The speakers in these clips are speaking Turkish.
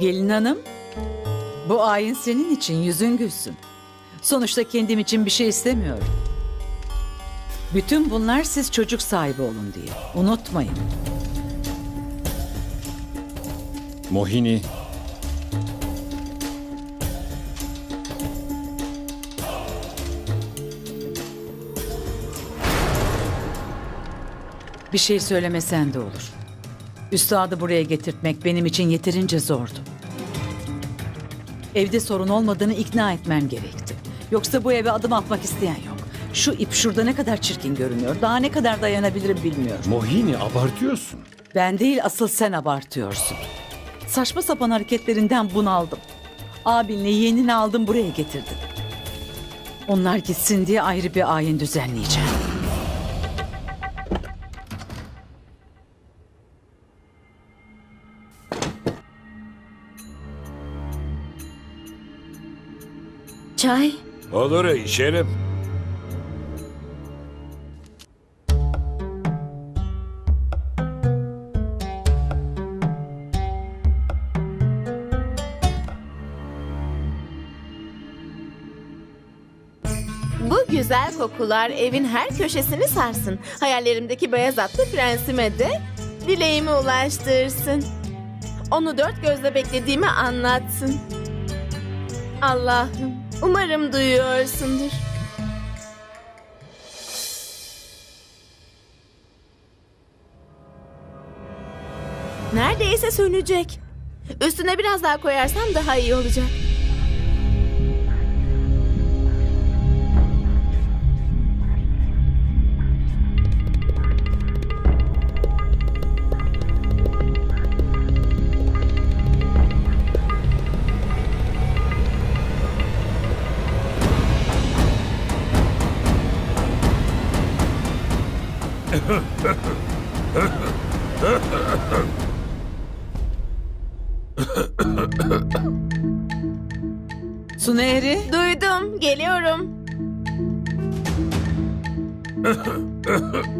Gelin hanım, bu ayin senin için yüzün gülsün. Sonuçta kendim için bir şey istemiyorum. Bütün bunlar siz çocuk sahibi olun diye. Unutmayın. Mohini. Bir şey söylemesen de olur. Üstadı buraya getirtmek benim için yeterince zordu. Evde sorun olmadığını ikna etmen gerekti. Yoksa bu eve adım atmak isteyen yok. Şu ip şurada ne kadar çirkin görünüyor. Daha ne kadar dayanabilirim bilmiyorum. Mohini abartıyorsun. Ben değil asıl sen abartıyorsun. Saçma sapan hareketlerinden bunaldım. Abinle yeğenini aldım buraya getirdim. Onlar gitsin diye ayrı bir ayin düzenleyeceğim. Çay. Olur içerim. Bu güzel kokular evin her köşesini sarsın. Hayallerimdeki beyaz atlı prensime de dileğimi ulaştırsın. Onu dört gözle beklediğimi anlatsın. Allah'ım, umarım duyuyorsundur. Neredeyse sönecek. Üstüne biraz daha koyarsam daha iyi olacak. Su Nehri, Duydum, geliyorum.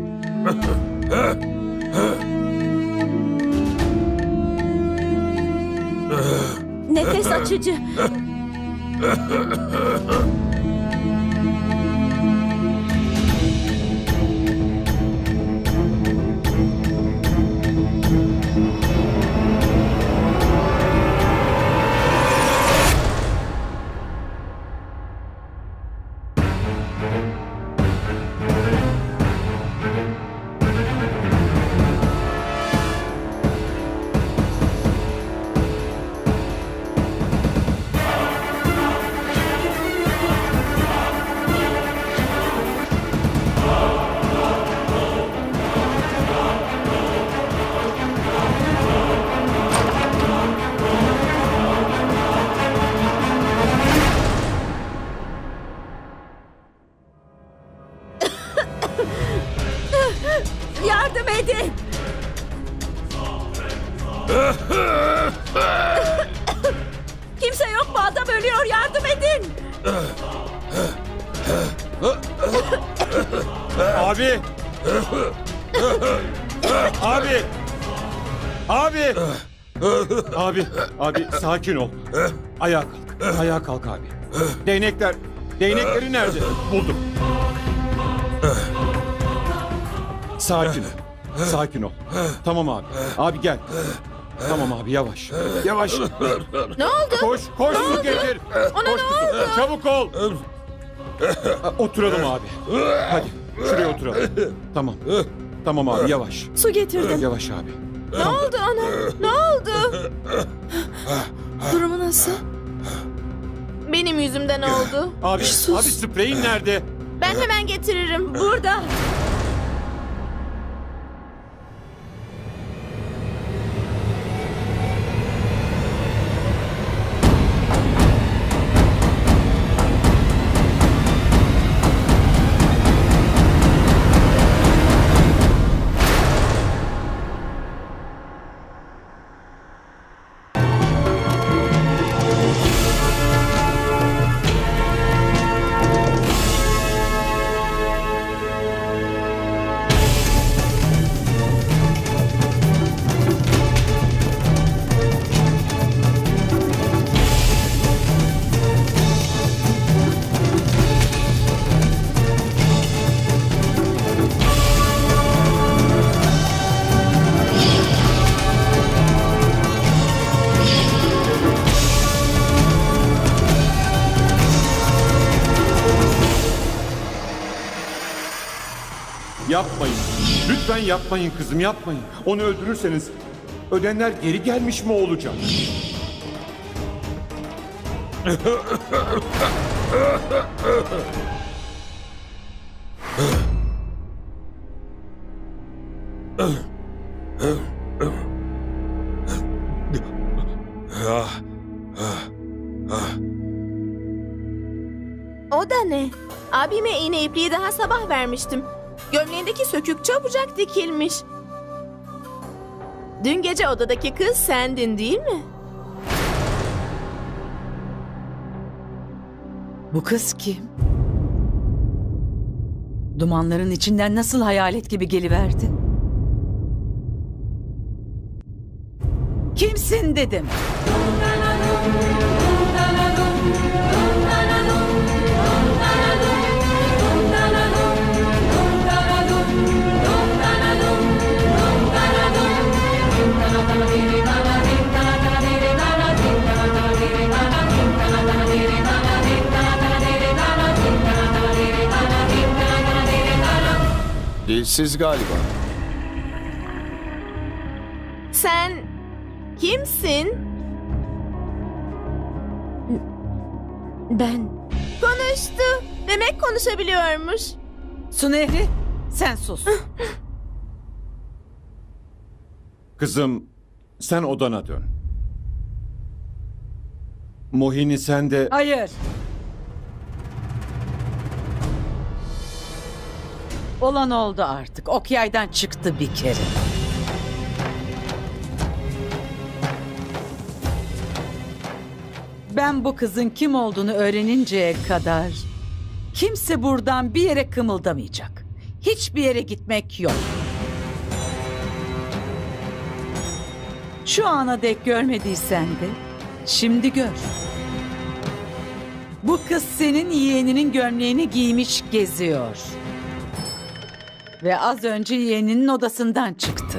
Nefes açıcı. Kimse yok mu? Adam ölüyor. Yardım edin. Abi. abi. Abi. abi. Abi sakin ol. Ayağa kalk. Ayağa kalk abi. Değnekler. Değnekleri nerede? Buldum. Sakin. Sakin ol. Tamam abi. Abi gel. Tamam abi yavaş. Yavaş. Ne oldu? Koş, koş su getir. Ona koş ne kızım, Çabuk ol. Oturalım abi. Hadi şuraya oturalım. Tamam. Tamam abi yavaş. Su getirdim. Yavaş abi. Ne oldu ona? Ne oldu? Durumu nasıl? Benim yüzümden oldu. Abi, abi spreyin nerede? Ben hemen getiririm. Burada. Yapmayın. Lütfen yapmayın kızım yapmayın. Onu öldürürseniz ölenler geri gelmiş mi olacak? O da ne? Abime iğne ipliği daha sabah vermiştim. Gömleğindeki sökük çabucak dikilmiş. Dün gece odadaki kız sendin değil mi? Bu kız kim? Dumanların içinden nasıl hayalet gibi geliverdi? Kimsin dedim. Dilsiz galiba. Sen kimsin? Ben. Konuştu. Demek konuşabiliyormuş. Su Nehri sen sus. Kızım sen odana dön. Mohini sen de... Hayır. Olan oldu artık. Ok yaydan çıktı bir kere. Ben bu kızın kim olduğunu öğreninceye kadar kimse buradan bir yere kımıldamayacak. Hiçbir yere gitmek yok. Şu ana dek görmediysen de şimdi gör. Bu kız senin yeğeninin gömleğini giymiş geziyor. Ve az önce yeğeninin odasından çıktı.